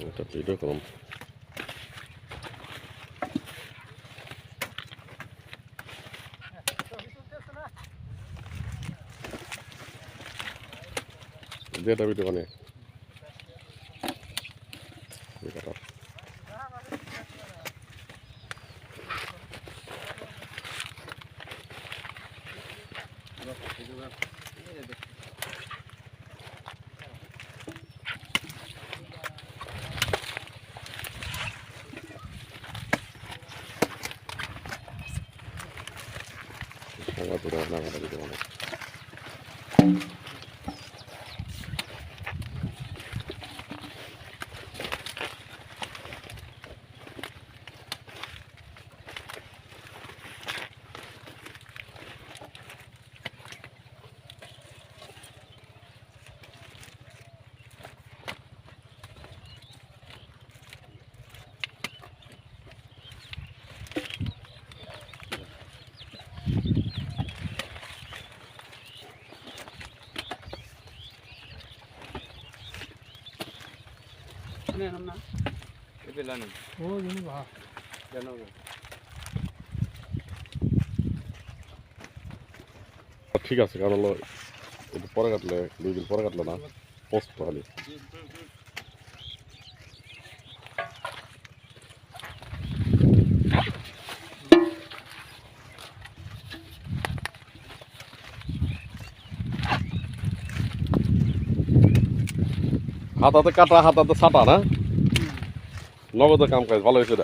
এটা ভিডিও করুন যেটা ভিডিও মানে এটা সংবাদ ভিডিও না ভিডিও মানে ঠিক আছে কারণ পরে কাটলে দুই দিন পরে কাটলে না পোস্ট খালি। হাতাতে কাটা হাতাতে ছাটা না? নগদে কাম কাজ ভালো হয়েছে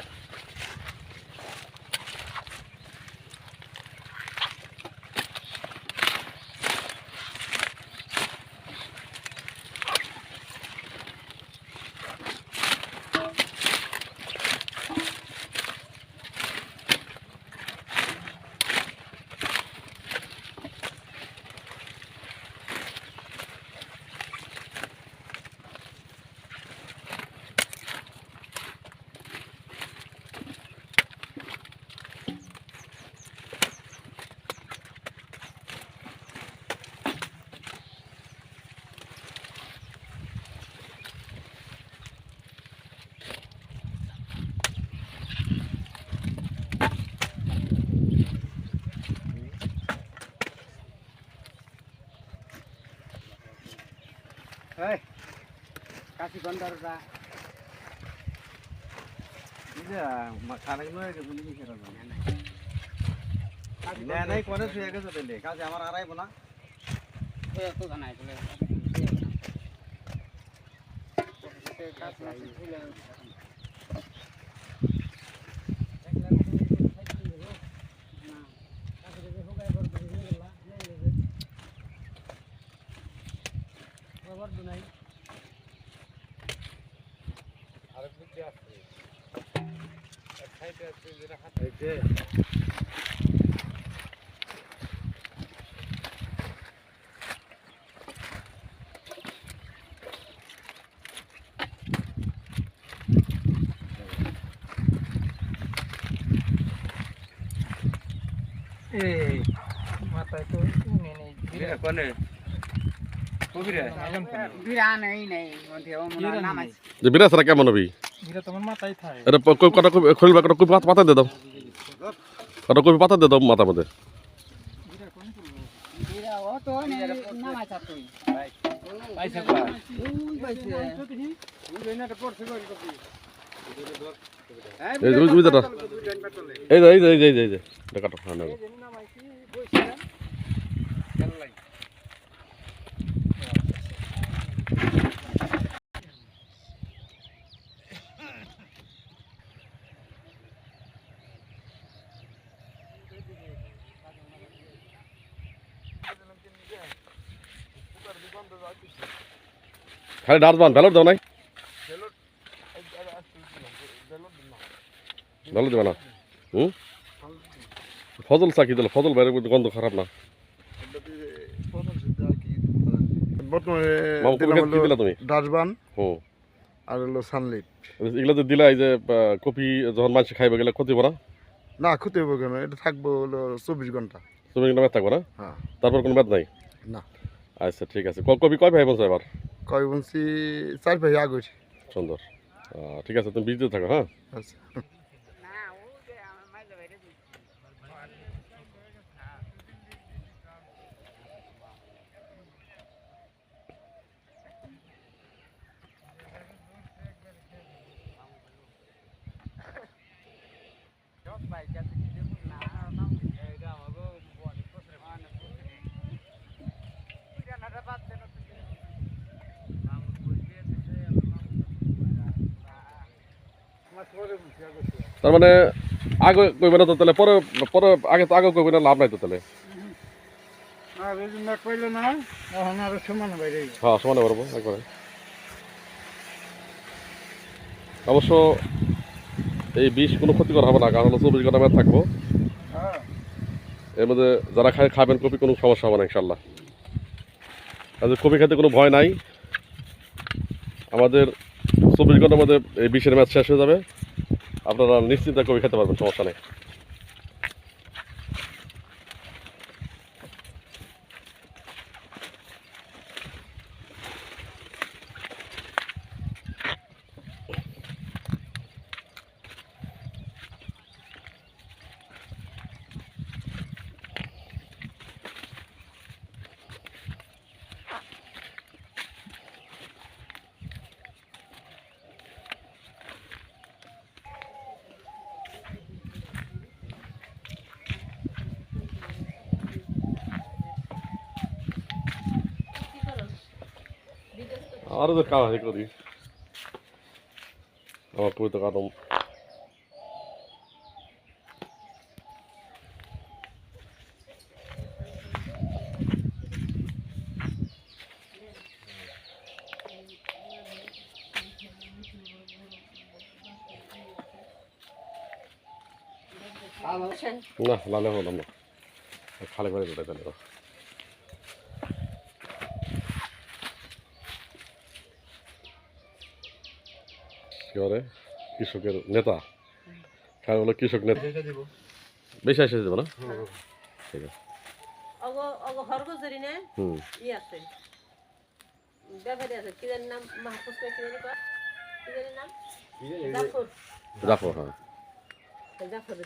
এই কাশি গন্ডারটা আমার আড়াইব না তো জানাই বলে এই মাথায় তো নে নেই কোনে কবিরে বিরান এই নেই মধ্যে ও মনে নাম আছে যে বিরাসরা কেমন হবি এটা তোমার মাথায় থাকে এটা প- কই- কটা কপি খুলবা কটা কপি পাতা পাতা দিয়ে দাও কটা কপি পাতা দে দাও মাথা মধ্যে। এই যে এই যে এই যে এই যে কাটো হ্যাঁ খালি ডাস বান ভ্যালোর দাও নাই? ভ্যালোর দেবে না? হুম? ফজল চা কি দিল ফজল বাইরে গন্ধ খারাপ না। হুম। আর হলো এগুলো যে দিলা এই যে কপি যখন মানুষ খাইবে গেলে ক্ষতি না? না ক্ষতি হবে কেন? এটা থাকব হলো চব্বিশ ঘণ্টা। তুমি কিন্তু ম্যাথ থাকব না? হ্যাঁ। তারপর কোনো ম্যাথ নাই? না। আচ্ছা ঠিক আছে। ক- কপি কয় ভাই বলছো এবার? কয় বলছি চার ভাই আগুর। সুন্দর। ঠিক আছে তুমি বিজিতে থাকো হ্যাঁ? আচ্ছা। না ও যে আমার মাঝে বাইরে দিচ্ছে তার মানে আগে কইবে না তো তাহলে পরে পরে আগে তো আগে কইবে না লাভ নাই তো তাহলে। হ্যাঁ সমানে পারব একবারে। অবশ্য এই বিষ কোনো ক্ষতিকর হবে না কারণ হলো চব্বিশ ঘণ্টা মেয়াদ থাকব। হ্যাঁ। এর মধ্যে যারা খায় খাবেন কপি কোনো সমস্যা হবে না ইনশাল্লাহ তাদের কপি খেতে কোনো ভয় নাই আমাদের চব্বিশ ঘণ্টার মধ্যে এই বিশের ম্যাচ শেষ হয়ে যাবে। আপনারা নিশ্চিন্তে কবি খেতে পারবেন, সমস্যা নেই। আরও তো কাজ করি আমার পুরো কাটম না লালে হলাম না খালি করে দিতে তাহলে কি বলে কৃষকের নেতা। কারণ হলো কৃষক নেতা। বেশি এসে দেবো। না? ঠিক আছে। অগ অগ নে? হুম। ই আছে। ব্যাপারে আছে। কি নাম? মাহফুজ কি জানি কয়? নাম? জাফর। রাখো হ্যাঁ। জাফর